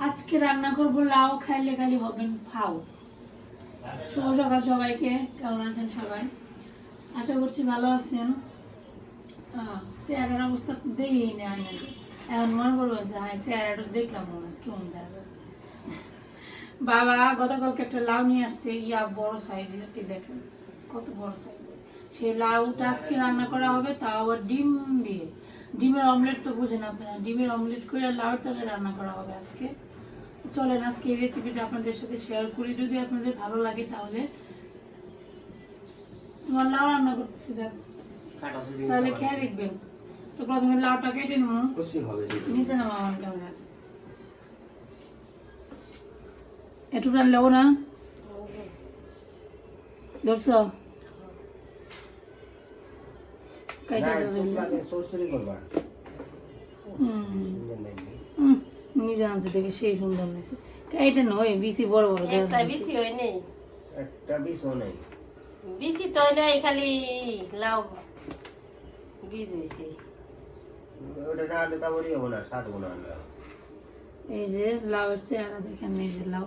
আজকে রান্না করব লাউ খাইলে খালি হবেন ফাও শুভ সকাল সবাইকে কেমন আছেন সবাই? আশা করছি ভালো আছেন। আহ, চেহারার অবস্থা দেখেই না এখন মনে করবেন যে হ্যাঁ চেহারাটা দেখলাম মনে কেমন দেখা বাবা গতকালকে একটা লাউ নিয়ে আসছে ইয়া বড় সাইজের এই দেখেন কত বড় সাইজের। সেই লাউটা আজকে রান্না করা হবে তাও আবার ডিম দিয়ে। ডিমের অমলেট তো বুঝেন আপনারা ডিমের অমলেট করে লাউ তরকারি রান্না করা হবে আজকে। চলেন আজকে এই রেসিপিটা আপনাদের সাথে শেয়ার করি। যদি আপনাদের ভালো লাগে তাহলে। তোমার লাউ রান্না করতেছি দেখ। তাহলে খেয়ে দেখবেন। তো প্রথমে লাউটা কেটে নেব। নিচে নামা আমার ক্যামেরা একটু টানলেও না ধরছ কাইটা। হুম, নিজে আনছে দেখে সেই সুন্দর লাগছে কাইটা নয় বিসি বড় বড় একটা হয় নেই? একটা নাই। বেশি তো নাই খালি লাউ বীজ হয়েছে ওটা না হব না, হব না আলাদা। এই যে লাউয়ের চেহারা দেখেন এই যে লাউ।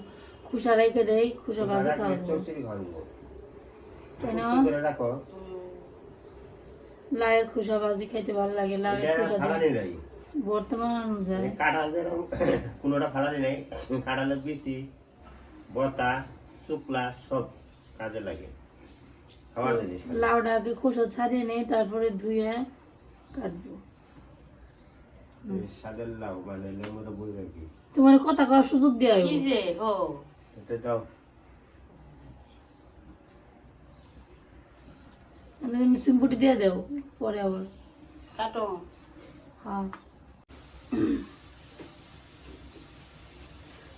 খুশা রেখে দেয় খুশা ভাজি খাওয়া আগে যায় চচ্চড়ি খাওয়াবো। তাই না? লাউয়ের খুশা ভাজি খাইতে ভালো লাগে লাউয়ের এটা খুশা দিয়ে। বর্তমান অনুযায়ী। কাঁঠাল যেরকম কোনোটা ফালানি নাই। কাঁঠালের বিচি, বতা, শুকলা সব কাজে লাগে। খাওয়ার জিনিস লাউটা আগে খোসা ছাড়িয়ে নেই তারপরে ধুয়ে কাটবো। এই স্বাদের লাউ মানে লেবুটা বই রাখি তোমার কথা কওয়ার সুযোগ দেওয়া কি যে ও। এটা দাও। সিম্পুটি দিয়ে দেও পরে আবার। কাটো। হ্যাঁ।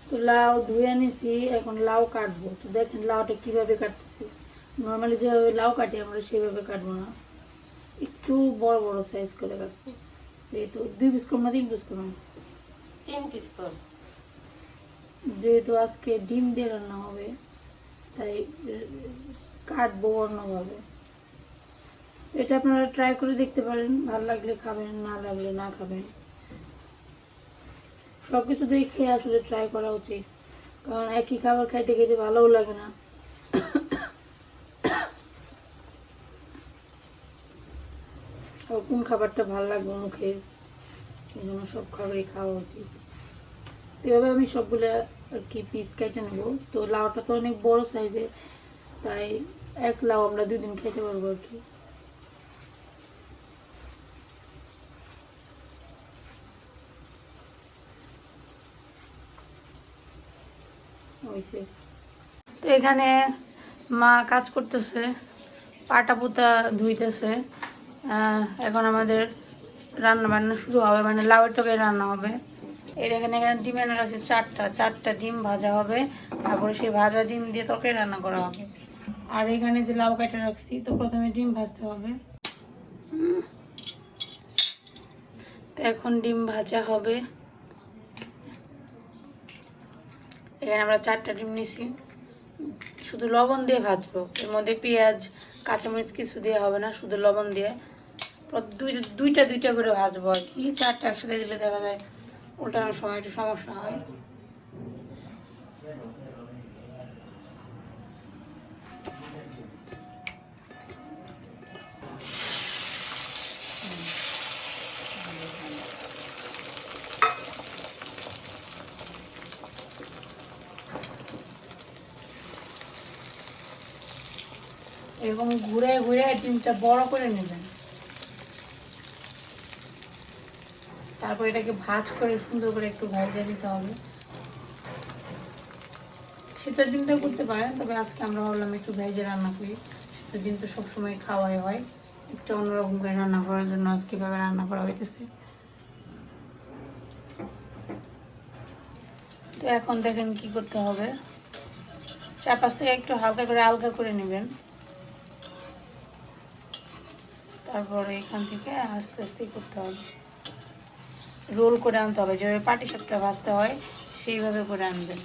তো লাউ ধুয়ে নিছি এখন লাউ কাটবো। তো দেখেন লাউটা কীভাবে কাটতেছি। নর্মালি যেভাবে লাউ কাটি আমরা সেভাবে কাটবো না। একটু বড় বড় সাইজ করে কাটবো। এই তো দুই পিস করব না তিন পিস করব না? তিন পিস কর। যেহেতু আজকে ডিম দিয়ে রান্না হবে তাই কাটবো অন্যভাবে। এটা আপনারা ট্রাই করে দেখতে পারেন ভালো লাগলে খাবেন না লাগলে না খাবেন। সব কিছু দেখে আসলে ট্রাই করা উচিত। কারণ একই খাবার খাইতে খেতে ভালোও লাগে না। কোন খাবারটা ভালো লাগবে মুখে সেই জন্য সব খাবারই খাওয়া উচিত। তো এভাবে আমি সবগুলো আর কি পিস কেটে নেব। তো লাউটা তো অনেক বড় সাইজের তাই এক লাউ আমরা দুই দিন খেতে পারব আর কি। তো এখানে মা কাজ করতেছে, পাটা পুতা ধুইতেছে এখন আমাদের রান্না বান্না শুরু হবে মানে লাউয়ের তরকারি রান্না হবে। এর এখানে এখানে ডিম ডিমের আছে চারটা চারটা ডিম ভাজা হবে, তারপরে সেই ভাজা ডিম দিয়ে তরকারি রান্না করা হবে। আর এখানে যে লাউ কেটে রাখছি, তো প্রথমে ডিম ভাজতে হবে। তো এখন ডিম ভাজা হবে। এখানে আমরা চারটা ডিম নিছি। শুধু লবণ দিয়ে ভাজবো। এর মধ্যে পেঁয়াজ, কাঁচামরিচ কিছু দিয়ে হবে না, শুধু লবণ দিয়ে। দুই দুইটা দুইটা করে ভাজবো আর কি। চারটা একসাথে দিলে দেখা যায় উল্টানোর সময় একটু সমস্যা হয়। এরকম ঘুরে ঘুরে ডিমটা বড় করে নেবেন। তারপর এটাকে ভাজ করে সুন্দর করে একটু ভাজা দিতে হবে। শীতের ডিমটাও করতে পারেন, তবে আজকে আমরা ভাবলাম একটু ভেজে রান্না করি। শীতের ডিম তো সবসময় খাওয়াই হয়। একটু অন্যরকম করে রান্না করার জন্য আজকে এভাবে রান্না করা হইতেছে। তো এখন দেখেন কি করতে হবে। চারপাশ থেকে একটু হালকা করে আলগা করে নেবেন। তারপরে এখান থেকে আস্তে আস্তে করতে হবে। রোল করে আনতে হবে, যেভাবে পাটি সাপটা ভাজতে হয়, সেইভাবে করে আনবেন।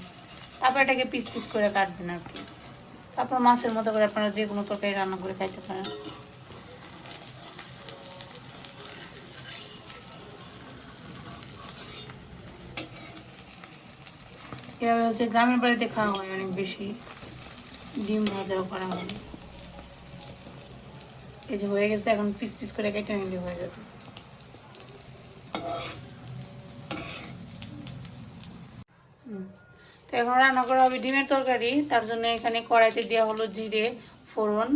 তারপর এটাকে পিস পিস করে কাটবেন আর কি। তারপর মাছের মতো করে আপনারা যে কোনো তরকারি রান্না করে খাইতে পারেন। এভাবে হচ্ছে গ্রামের বাড়িতে খাওয়া হয় অনেক বেশি, ডিম ভাজাও করা হয়। এই যে হয়ে গেছে, এখন পিস পিস করে কেটে নিলে হয়ে যাবে। তো এখন রান্না করা হবে ডিমের তরকারি, তার জন্য এখানে কড়াইতে দেওয়া হলো জিরে, ফোড়ন,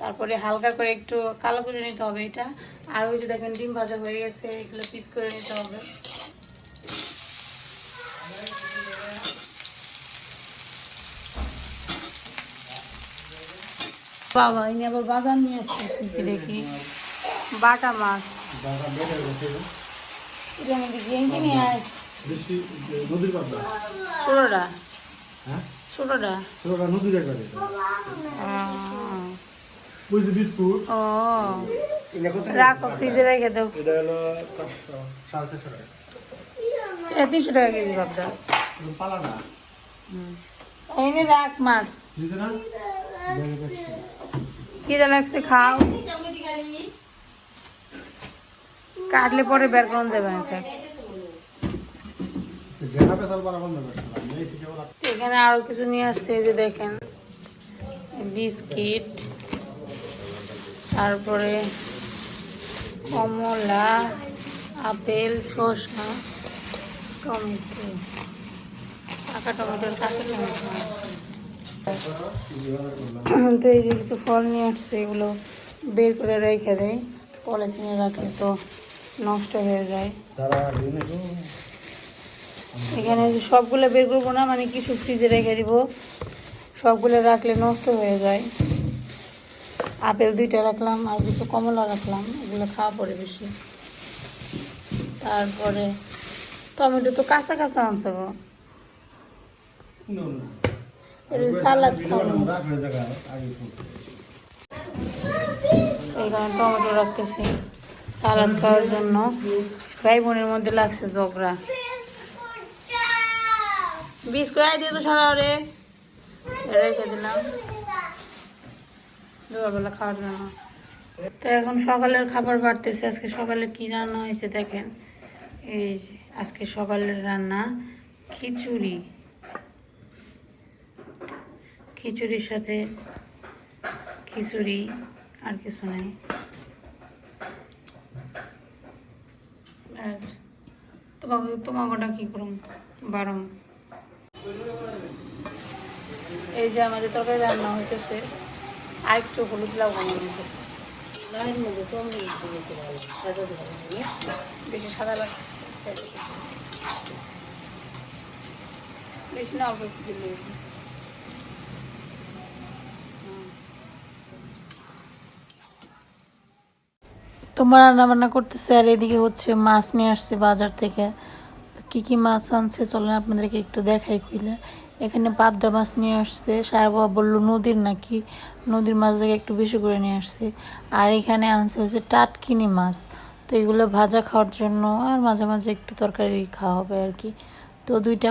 তারপরে হালকা করে একটু কালো করে নিতে হবে এটা। আর ওই যে দেখেন, ডিম ভাজা হয়ে গেছে, এগুলো পিস করে নিতে হবে। বাবা ইনি আবার বাগান নিয়ে আসছে কি দেখি। বাটা মাছ। ছোটোটা হ্যাঁ ছোটোটা সেটা নদীর একবারে আহ, বিস্কুট ও। রাখো ফ্রিজে রেখে দাও। এটা হলো সাড়ে চারশো টাকা। এটা তিনশো টাকা কেজি পালা না। এনে রাখ মাছ। যা লাগছে, খাও। কাটলে পরে বের করুন ওরা এখানে আরও কিছু নিয়ে আসছে যে দেখেন। বিস্কিট, তারপরে কমলা, আপেল, শসা, টমেটো। পাকা টমেটো, কাঁচা টমেটো। তো এই যে কিছু ফল নিয়ে আসছে এগুলো বের করে রেখে দেয় পলিথিনে রাখলে তো নষ্ট হয়ে যায়। এখানে যে সবগুলো বের করব না মানে কিছু ফ্রিজে রেখে দিব। সবগুলো রাখলে নষ্ট হয়ে যায়। আপেল দুইটা রাখলাম আর কিছু কমলা রাখলাম এগুলো খাওয়া পড়ে বেশি। তারপরে টমেটো তো কাঁচা কাঁচা আনছে গো। সালাদ আগে ফুল এইখানে টমেটো রাখতেছি সালাদ খাওয়ার জন্য। ভাই বোনের মধ্যে লাগছে ঝগড়া। বিষ করে দিয়ে তো সারা রে রেখে দিলাম। দুপুরবেলা খাওয়ার জন্য। তো এখন সকালের খাবার বাড়তেছে। আজকে সকালে কি রান্না হয়েছে দেখেন। এই আজকে সকালের রান্না খিচুড়ি। খিচুড়ির সাথে খিচুড়ি আর কিছু নেই। আর তোমাকে তোমাকেটা কি করুম? বারম এই যে আমাদের তরকারি রান্না হইতেছে আর একটু হলুদ লাগানো হইতেছে বেশি সাদা লাগছে বেশি না অল্প একটু দিলে তোমার রান্না বান্না করতেছে আর এদিকে হচ্ছে মাছ নিয়ে আসছে বাজার থেকে। কি কি মাছ আনছে চলেন আপনাদেরকে একটু দেখাই খুলে। এখানে পাবদা মাছ নিয়ে আসছে, সারা বাবা বলল নদীর নাকি? নদীর মাছ থেকে একটু বেশি করে নিয়ে আসছে। আর এখানে আনছে হচ্ছে টাটকিনি মাছ। তো এগুলো ভাজা খাওয়ার জন্য আর মাঝে মাঝে একটু তরকারি খাওয়া হবে আর কি। তো দুইটা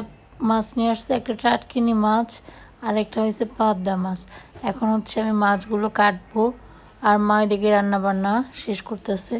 মাছ নিয়ে আসছে, একটা টাটকিনি মাছ আর একটা হয়েছে পাবদা মাছ। এখন হচ্ছে আমি মাছগুলো কাটবো। আর মা এদিকে রান্নাবান্না শেষ করতেছে।